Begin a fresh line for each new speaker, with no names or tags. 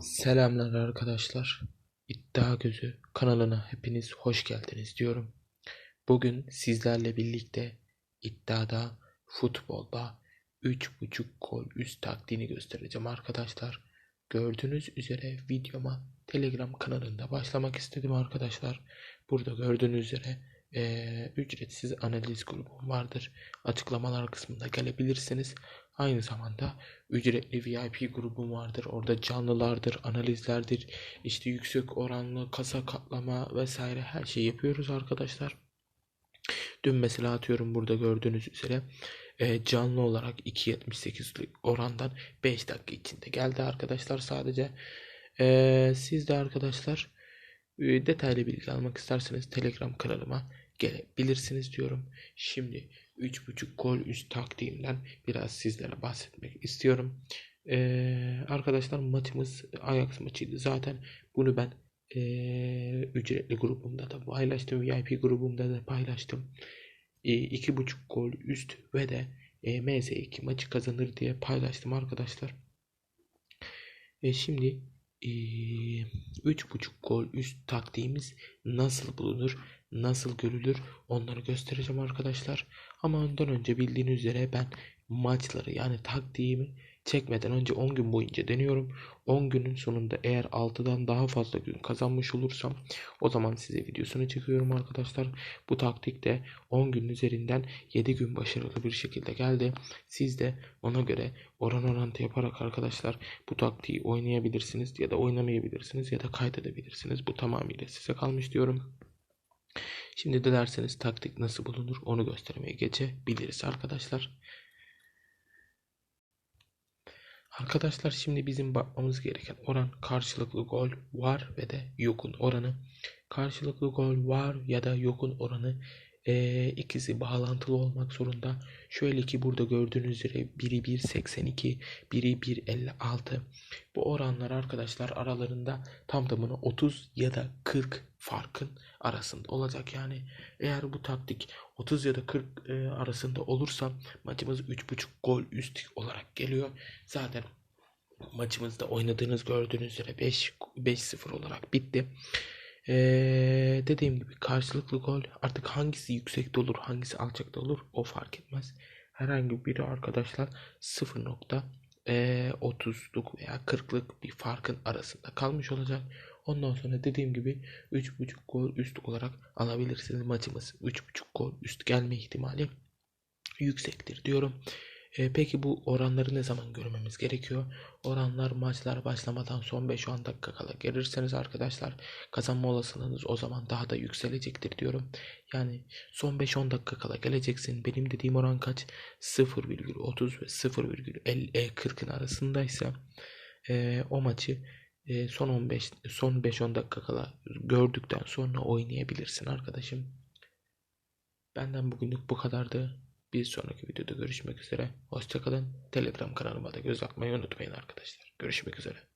Selamlar arkadaşlar. İddia Gözü kanalına hepiniz hoş geldiniz diyorum. Bugün sizlerle birlikte iddiada futbolda 3.5 gol üst taktiğini göstereceğim arkadaşlar. Gördüğünüz üzere videoma Telegram kanalında başlamak istedim arkadaşlar. Burada gördüğünüz üzere eee, ücretsiz analiz grubum vardır. Açıklamalar kısmında gelebilirsiniz. Aynı zamanda ücretli VIP grubum vardır. Orada canlılardır, analizlerdir, işte yüksek oranlı kasa katlama vesaire her şeyi yapıyoruz arkadaşlar. Dün mesela atıyorum burada gördüğünüz üzere e, canlı olarak 2.78'lik orandan 5 dakika içinde geldi arkadaşlar sadece. E, siz de arkadaşlar e, detaylı bilgi almak isterseniz Telegram kanalıma gelebilirsiniz diyorum. Şimdi 3.5 gol üst taktiğimden biraz sizlere bahsetmek istiyorum. Ee, arkadaşlar maçımız Ajax maçıydı. Zaten bunu ben ee, ücretli grubumda da paylaştım. VIP grubumda da paylaştım. E, 2.5 gol üst ve de e, MS2 maçı kazanır diye paylaştım arkadaşlar. E, şimdi e, 3.5 gol üst taktiğimiz nasıl bulunur, nasıl görülür onları göstereceğim arkadaşlar. Ama ondan önce bildiğiniz üzere ben maçları yani taktiğimi çekmeden önce 10 gün boyunca deniyorum. 10 günün sonunda eğer 6'dan daha fazla gün kazanmış olursam o zaman size videosunu çekiyorum arkadaşlar. Bu taktik de 10 gün üzerinden 7 gün başarılı bir şekilde geldi. Siz de ona göre oran orantı yaparak arkadaşlar bu taktiği oynayabilirsiniz ya da oynamayabilirsiniz ya da kaydedebilirsiniz. Bu tamamıyla size kalmış diyorum. Şimdi dilerseniz taktik nasıl bulunur onu göstermeye geçebiliriz arkadaşlar. Arkadaşlar şimdi bizim bakmamız gereken oran karşılıklı gol var ve de yokun oranı. Karşılıklı gol var ya da yokun oranı e, ikisi bağlantılı olmak zorunda. Şöyle ki burada gördüğünüz üzere biri 1.82, biri 1.56. Bu oranlar arkadaşlar aralarında tam tamına 30 ya da 40 farkın arasında olacak. Yani eğer bu taktik 30 ya da 40 e, arasında olursa maçımız 3.5 gol üst olarak geliyor. Zaten maçımızda oynadığınız gördüğünüz üzere 5 5-0 olarak bitti. Ee, dediğim gibi karşılıklı gol artık hangisi yüksekte olur hangisi alçakta olur o fark etmez. Herhangi biri arkadaşlar 0.30'luk veya 40'lık bir farkın arasında kalmış olacak. Ondan sonra dediğim gibi 3.5 gol üst olarak alabilirsiniz maçımız. 3.5 gol üst gelme ihtimali yüksektir diyorum. E, peki bu oranları ne zaman görmemiz gerekiyor? Oranlar maçlar başlamadan son 5-10 dakika kala gelirseniz arkadaşlar kazanma olasılığınız o zaman daha da yükselecektir diyorum. Yani son 5-10 dakika kala geleceksin. Benim dediğim oran kaç? 0,30 ve 0,40'ın arasındaysa e, o maçı e, son 15 son 5-10 dakika kala gördükten sonra oynayabilirsin arkadaşım. Benden bugünlük bu kadardı. Bir sonraki videoda görüşmek üzere. Hoşçakalın. Telegram kanalıma da göz atmayı unutmayın arkadaşlar. Görüşmek üzere.